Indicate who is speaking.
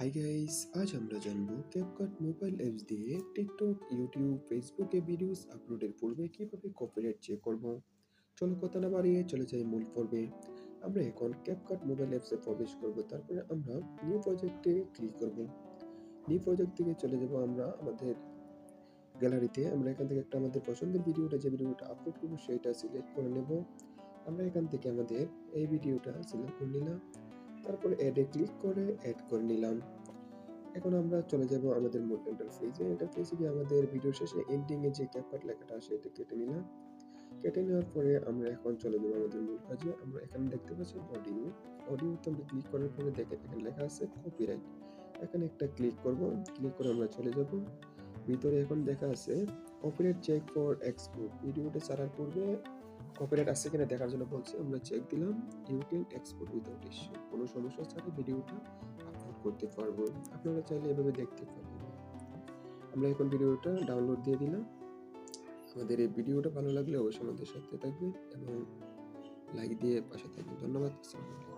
Speaker 1: Hi guys আজ আমরা জানব ক্যাপকাট মোবাইল অ্যাপস দিয়ে টিকটক ইউটিউব ফেসবুকে ভিডিওস আপলোডের পূর্বে কীভাবে কপিরাইট চেক করব। চলো কথা না বাড়িয়ে চলে যাই মূল পর্বে। আমরা এখন ক্যাপকাট মোবাইল অ্যাপসে প্রবেশ করব, তারপরে আমরা নিউ প্রজেক্টে ক্লিক করব। নিউ প্রজেক্ট থেকে চলে যাব আমরা আমাদের গ্যালারিতে আমরা এখান থেকে একটা আমাদের পছন্দের ভিডিওটা যে ভিডিওটা আপলোড করব, সেটা সিলেক্ট করে নেব। আমরা এখান থেকে আমাদের এই ভিডিওটা সিলেক্ট করে নিলাম। তারপরে অ্যাডে ক্লিক করে অ্যাড করে নিলাম। এখন আমরা চলে যাব আমাদের মূল ইন্টারফেসে ইন্টারফেসে গিয়ে আমাদের ভিডিও শেষে এন্ডিং এ যে ক্যাপকাট লেখাটা আছে এটা কেটে নিলাম। কেটে নেওয়ার পরে আমরা এখন চলে যাব আমাদের মূল কাজে। আমরা এখানে দেখতে পাচ্ছি অডিও অডিওতে আমরা ক্লিক করার পরে দেখে এখানে লেখা আছে কপিরাইট এখানে একটা ক্লিক করব। ক্লিক করে আমরা চলে যাব। ভিতরে এখন দেখা আছে কপিরাইট চেক ফর এক্সপোর্ট ভিডিওটা ছাড়ার পূর্বে কপিরাইট আছে কিনা দেখার জন্য বলছি, আমরা চেক দিলাম ইউটিউব এক্সপোর্ট উইদাউট ইস্যু কোনো সমস্যা ছাড়া ভিডিওটা আপলোড করতে পারব। আপনারা চাইলে এভাবে দেখতে পারবেন আমরা এখন ভিডিওটা ডাউনলোড দিয়ে দিলাম। আমাদের এই ভিডিওটা ভালো লাগলে অবশ্যই আমাদের সাথে থাকবেন এবং লাইক দিয়ে পাশে থাকবেন। ধন্যবাদ, আসসালামু আলাইকুম।